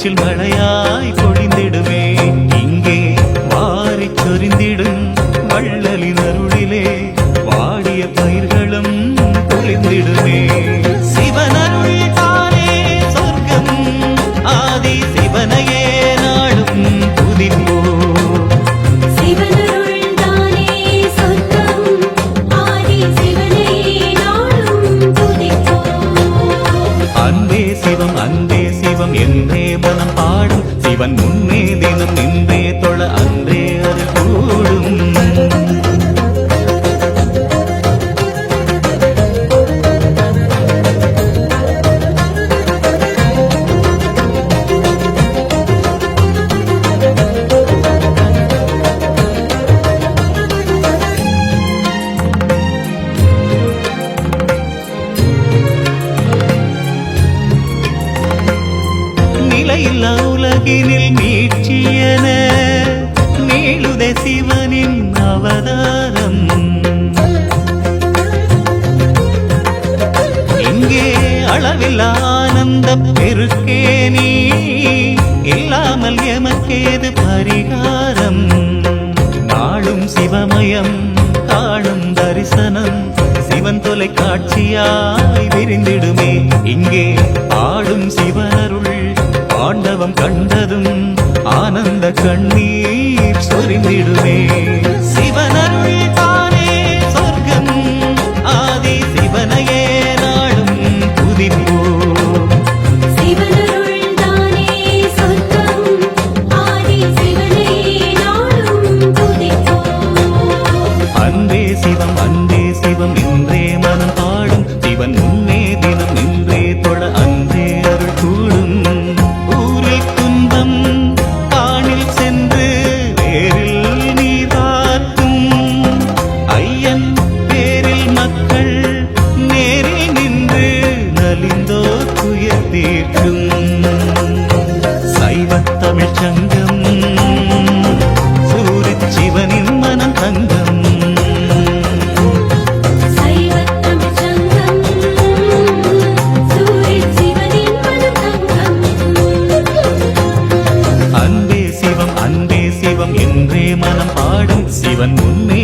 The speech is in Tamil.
சூரிச்சில் மழையாய் பொழிந்திடுமே. இங்கே வாரிச் சொரிந்திடும் வள்ளலின் அருளிலே வாடிய பயிர்களும் குளிர்ந்திடுமே. சிவனருள் தானே சொர்க்கம் ஆதி சிவனையே நாடும் துதிப்போம் அன்பே சிவம் அன்பே சிவம் என்றே மனம் இறைவன் முன்னே நீளுதே சிவனின் அவதாரம். இங்கே அளவில் ஆனந்த பெருக்கே நீ? இல்லாமல் எமக்கேது பரிகாரம்? நாளும் சிவமயம் காணும் தரிசனம். சிவன் தொலைக்காட்சியாய் விரிந்திடுமே. இங்கே ஆடும் சிவனருள் பாண்டவம் கண்டதும் ஆனந்த கண்ணீர் சொரிந்திடுவேன் சிவம் என்றே மனம் பாடும் சிவன் முன்னே